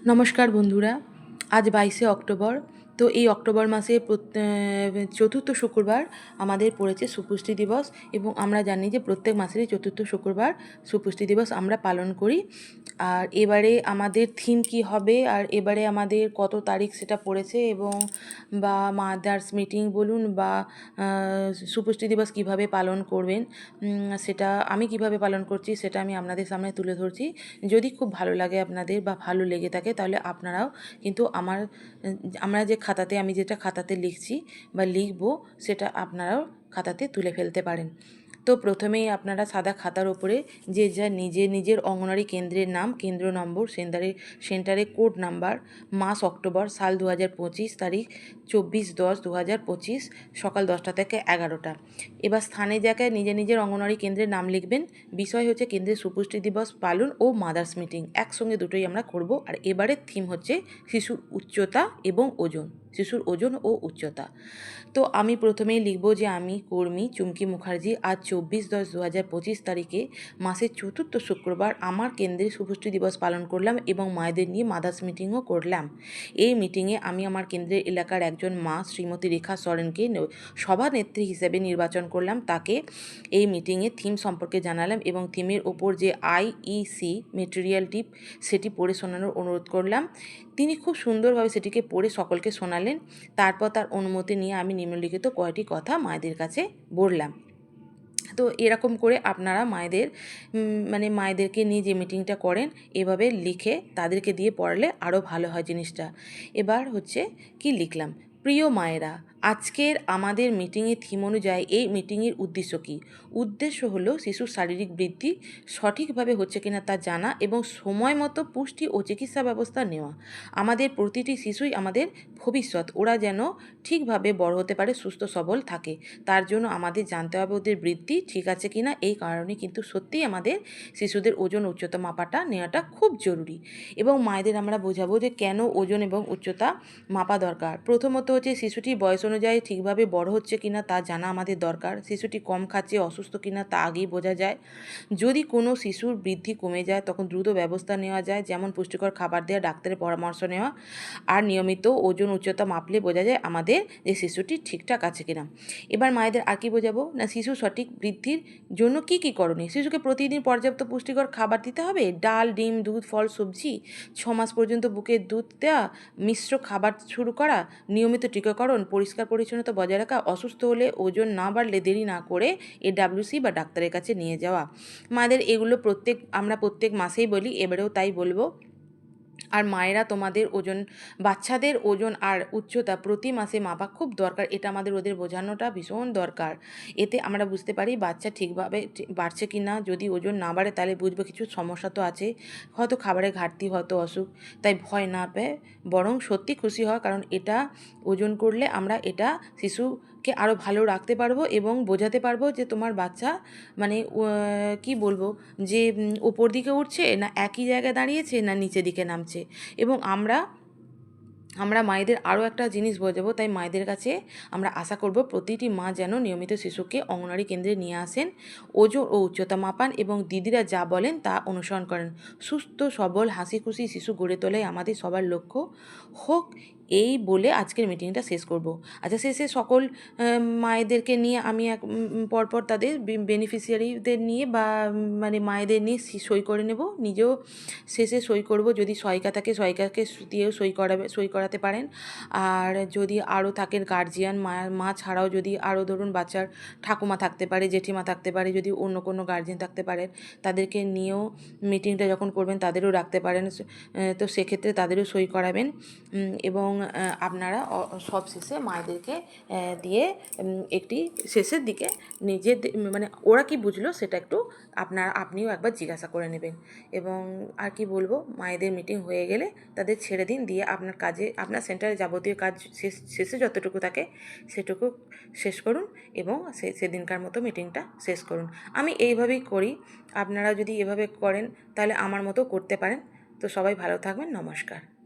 নমস্কার বন্ধুরা আজ বাইশে অক্টোবর তো এই অক্টোবর মাসে চতুর্থ শুক্রবার আমাদের পড়েছে সুপুষ্টি দিবস এবং আমরা জানি যে প্রত্যেক মাসেরই চতুর্থ শুক্রবার সুপুষ্টি দিবস আমরা পালন করি। আর এবারে আমাদের থিম কি হবে? আর এবারে আমাদের কত তারিখ সেটা পড়েছে এবং বা মাদার্স মিটিং বলুন বা সুপুষ্টি দিবস কীভাবে পালন করবেন সেটা আমি কীভাবে পালন করছি সেটা আমি আপনাদের সামনে তুলে ধরছি। যদি খুব ভালো লাগে আপনাদের বা ভালো লেগে থাকে তাহলে আপনারাও কিন্তু আমার, আমরা যে খাতাতে আমি যেটা খাতাতে লিখছি বা লিখব সেটা আপনারাও খাতাতে তুলে ফেলতে পারেন। তো প্রথমেই আপনারা সাদা খাতার ওপরে যে যা নিজে নিজের অঙ্গনারী কেন্দ্রের নাম, কেন্দ্র নম্বর, সেন্টারে সেন্টারে কোড নাম্বার, মাস অক্টোবর সাল দু পঁচিশ তারিখ চব্বিশ দশ দু পঁচিশ, সকাল দশটা থেকে এগারোটা। এবার স্থানে জায়গায় নিজে নিজের অঙ্গনওয়াড়ি কেন্দ্রের নাম লিখবেন। বিষয় হচ্ছে কেন্দ্রের সুপুষ্টি দিবস পালন ও মাদার্স মিটিং। একসঙ্গে দুটোই আমরা করব। আর এবারের থিম হচ্ছে শিশুর উচ্চতা এবং ওজন। শিশুর ওজন ও উচ্চতা। তো আমি প্রথমেই লিখব যে আমি কর্মী চুমকি মুখার্জি আজ চব্বিশ দশ দু হাজার পঁচিশ তারিখে মাসের চতুর্থ শুক্রবার আমার কেন্দ্রে সুপুষ্টি দিবস পালন করলাম এবং মায়েদের নিয়ে মাদার্স মিটিংও করলাম। এই মিটিংয়ে আমি আমার কেন্দ্রের এলাকার একজন মা শ্রীমতী রেখা সরেনকে সভানেত্রী হিসেবে নির্বাচন করলাম। তাকে এই মিটিংয়ে থিম সম্পর্কে জানালাম এবং থিমের ওপর যে আইইসি মেটেরিয়াল টিপ সেটি পড়ে শোনানোর অনুরোধ করলাম। তিনি খুব সুন্দরভাবে সেটিকে পড়ে সকলকে শোনালেন। তারপর তার অনুমতি নিয়ে আমি নিম্নলিখিত কয়টি কথা মায়েদের কাছে বললাম। তো এরকম করে আপনারা মায়েদের মানে মায়েদেরকে নিয়ে যে মিটিংটা করেন, এভাবে লিখে তাদেরকে দিয়ে পড়ালে আরও ভালো হয় জিনিসটা। এবার হচ্ছে কি লিখলাম? প্রিয় মায়েরা আজকের আমাদের মিটিংয়ের থিম অনুযায়ী এই মিটিংয়ের উদ্দেশ্য কী? উদ্দেশ্য হলো শিশুর শারীরিক বৃদ্ধি সঠিকভাবে হচ্ছে কিনা তা জানা এবং সময় মতো পুষ্টি ও চিকিৎসা ব্যবস্থা নেওয়া। আমাদের প্রতিটি শিশুই আমাদের ভবিষ্যৎ, ওরা যেন ঠিকভাবে বড় হতে পারে, সুস্থ, সবল থাকে। তার জন্য আমাদের জানতে হবে ওদের বৃদ্ধি ঠিক আছে কিনা, এই কারণে কিন্তু সত্যিই আমাদের শিশুদের ওজন উচ্চতা মাপাটা নেওয়াটা খুব জরুরি। এবং মায়েদের আমরা বোঝাবো যে কেন ওজন এবং উচ্চতা মাপা দরকার। প্রথমত হচ্ছে শিশুটি বয়স অনুযায়ী ঠিকভাবে বড় হচ্ছে কিনা তা জানা আমাদের দরকার। শিশুটি কম খাচ্ছে, অসুস্থ কিনা তা আগেই বোঝা যায়। যদি কোনো শিশুর বৃদ্ধি কমে যায়, তখন দ্রুত ব্যবস্থা নেওয়া যায়, যেমন পুষ্টিকর খাবার দেওয়া ডাক্তারের পরামর্শ নেওয়া আর নিয়মিত ওজন উচ্চতা মাপলে বোঝা যায় আমাদের যে শিশুটি ঠিকঠাক আছে কিনা। এবার মায়েদের আর কি বোঝাবো? না, শিশু সঠিক বৃদ্ধির জন্য কি কি করণীয়? শিশুকে প্রতিদিন পর্যাপ্ত পুষ্টিকর খাবার দিতে হবে? ডাল, ডিম, দুধ, ফল, সবজি? ছ মাস পর্যন্ত বুকের দুধ দেওয়া মিশ্র খাবার শুরু করা, নিয়মিত টিকাকরণ, পরিষ্কার পরিচ্ছন্নতা বজায় রাখা, অসুস্থ হলে ওজন না বাড়লে দেরি না করে এ ডাব্লিউসি বা ডাক্তারের কাছে নিয়ে যাওয়া। মাদের এগুলো প্রত্যেক, আমরা প্রত্যেক মাসেই বলি, এবারেও তাই বলব। আর মায়েরা তোমাদের ওজন, বাচ্চাদের ওজন আর উচ্চতা প্রতি মাসে মাপা খুব দরকার। এটা আমাদের ওদের বোঝানোটা ভীষণ দরকার। এতে আমরা বুঝতে পারি বাচ্চা ঠিকভাবে বাড়ছে কি না যদি ওজন না বাড়ে তাহলে বুঝব কিছু সমস্যা তো আছে। হয়তো খাবারের ঘাটতি, হয়তো অসুখ। তাই ভয় না পেয়ে বরং সত্যি খুশি হওয়া। কারণ এটা ওজন করলে আমরা এটা শিশুকে আরও ভালো রাখতে পারব এবং বোঝাতে পারব যে তোমার বাচ্চা মানে কি বলব, যে ওপর দিকে উঠছে না একই জায়গায় দাঁড়িয়েছে না নিচের দিকে নামছে। এবং আমরা আমরা মায়েদের আরও একটা জিনিস বোঝাবো তাই মায়েদের কাছে আমরা আশা করব প্রতিটি মা যেন নিয়মিত শিশুকে অঙ্গনারী কেন্দ্রে নিয়ে আসেন। ওজন ও উচ্চতা মাপান এবং দিদিরা যা বলেন তা অনুসরণ করেন। সুস্থ, সবল হাসি খুশি শিশু গড়ে তোলাই আমাদের সবার লক্ষ্য হোক, এই বলে আজকের মিটিংটা শেষ করব। আচ্ছা শেষে সকল মায়েদেরকে নিয়ে আমি এক পরপর তাদের বেনিফিশিয়ারিদের নিয়ে বা মানে মায়েদের নিয়ে সই করে নেব। নিজেও শেষে সই করব। যদি সহায়িকা থাকে সহায়িকাকে দিয়েও সই করাবে, সই করাতে পারেন। আর যদি আরও থাকেন গার্জিয়ান মা মা ছাড়াও যদি আরও ধরুন বাচ্চার ঠাকুমা থাকতে পারে, জেঠিমা থাকতে পারে, যদি অন্য কোনো গার্জিয়ান থাকতে পারেন, তাদেরকে নিয়েও মিটিংটা যখন করবেন তাদেরও রাখতে পারেন। তো সেক্ষেত্রে তাদেরও সই করাবেন। এবং আপনারা সব শেষে মায়েদেরকে দিয়ে একটি শেষের দিকে নিজের মানে ওরা কি বুঝলো সেটা একটু আপনার, আপনিও একবার জিজ্ঞাসা করে নেবেন। এবং আর কি বলব, মায়েদের মিটিং হয়ে গেলে তাদের ছেড়ে দিন, দিয়ে আপনার কাজে আপনার সেন্টারে যাবতীয় কাজ শেষ, শেষে যতটুকু থাকে সেটুকু শেষ করুন এবং সেদিনকার মতো মিটিংটা শেষ করুন। আমি এইভাবেই করি। আপনারা যদি এভাবে করেন তাহলে আমার মতো করতে পারেন। তো সবাই ভালো থাকবেন। নমস্কার।